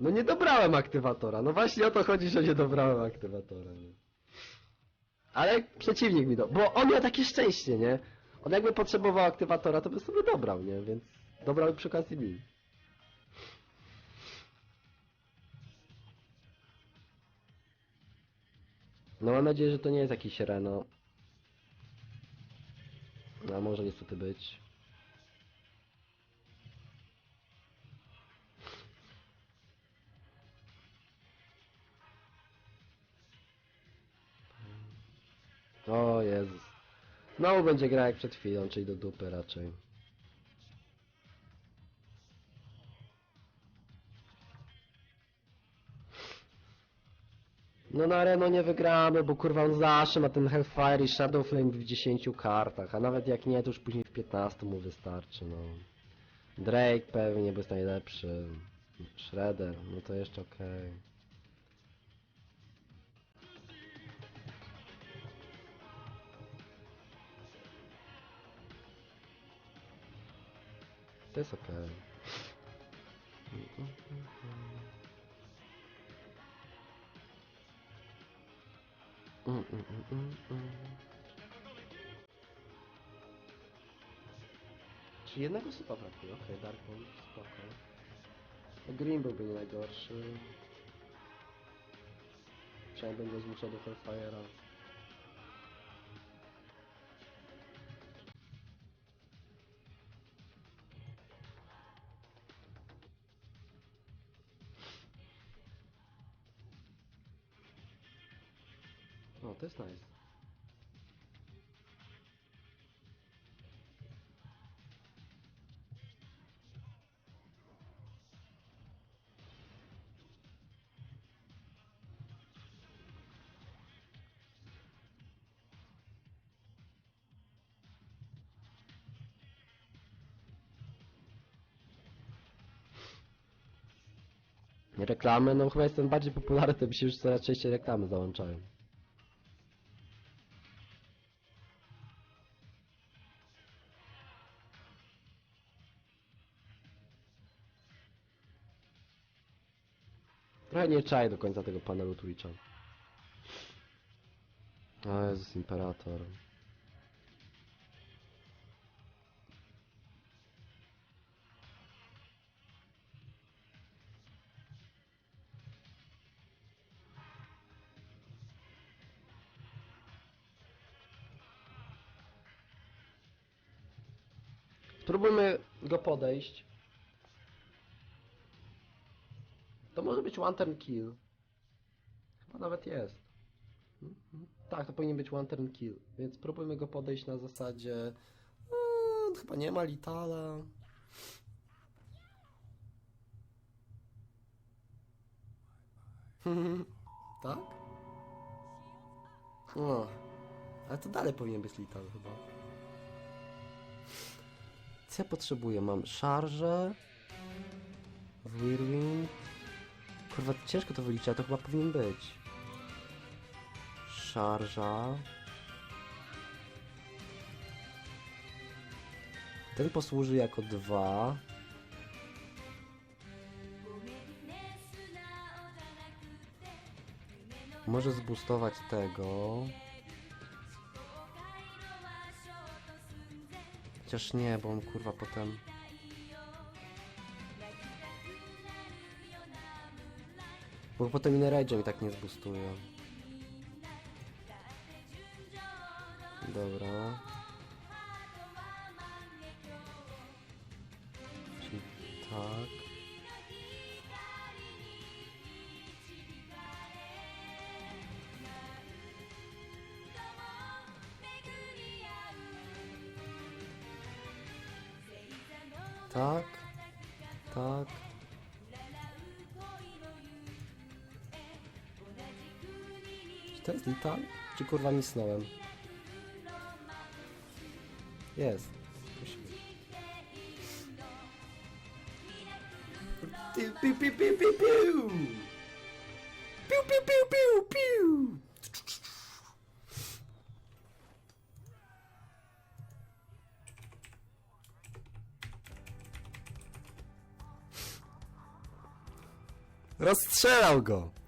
No nie dobrałem aktywatora. No właśnie o to chodzi, że nie dobrałem aktywatora. Nie? Ale przeciwnik mi do... Bo on miał takie szczęście, nie? On jakby potrzebował aktywatora, to by sobie dobrał, nie? Więc dobrał przy okazji mi. No mam nadzieję, że to nie jest jakiś Reno. No, może niestety być. O Jezus. Znowu będzie gra jak przed chwilą, czyli do dupy raczej. No na Reno nie wygramy, bo kurwa on zawsze ma ten Hellfire i Shadow Flame w 10 kartach, a nawet jak nie, to już później w 15 mu wystarczy, no. Drake pewnie, bo jest najlepszy. Shredder, no to jeszcze okej. To jest okej. Mm. Czy jednego supa brakuje? Okej, okay, Darkmoon, spoko. Green byłby nie najgorszy. Przynajmniej go zmuszał do Hellfire'a. O, to jest nice. Reklamy, no chyba jestem bardziej popularny, to się już coraz częściej reklamy załączają. Trochę nie czaję do końca tego panelu Twitcha. O Jezus, Imperator. Spróbujmy go podejść. To może być one turn kill. Chyba nawet jest. Mhm. Tak, to powinien być one turn kill. Więc spróbujmy go podejść na zasadzie. Eee, chyba nie ma Litala. tak? O, ale to dalej powinien być Lital chyba. Co ja potrzebuję? Mam szarżę. Whirlwind. Kurwa, ciężko to wyliczyć, a to chyba powinien być. Szarża. Ten posłuży jako dwa. Może zbustować tego. Chociaż nie, bo on kurwa potem... Bo potem inne rage'em i tak nie zbustuje. Dobra. Czyli tak. Tak. Tak. To jest Litan? Czy kurwa misnąłem? Jest. Musi być. Piu, piu, piu, piu, piu, piu. Piu, piu, piu, piu, piu. Rozstrzelał go!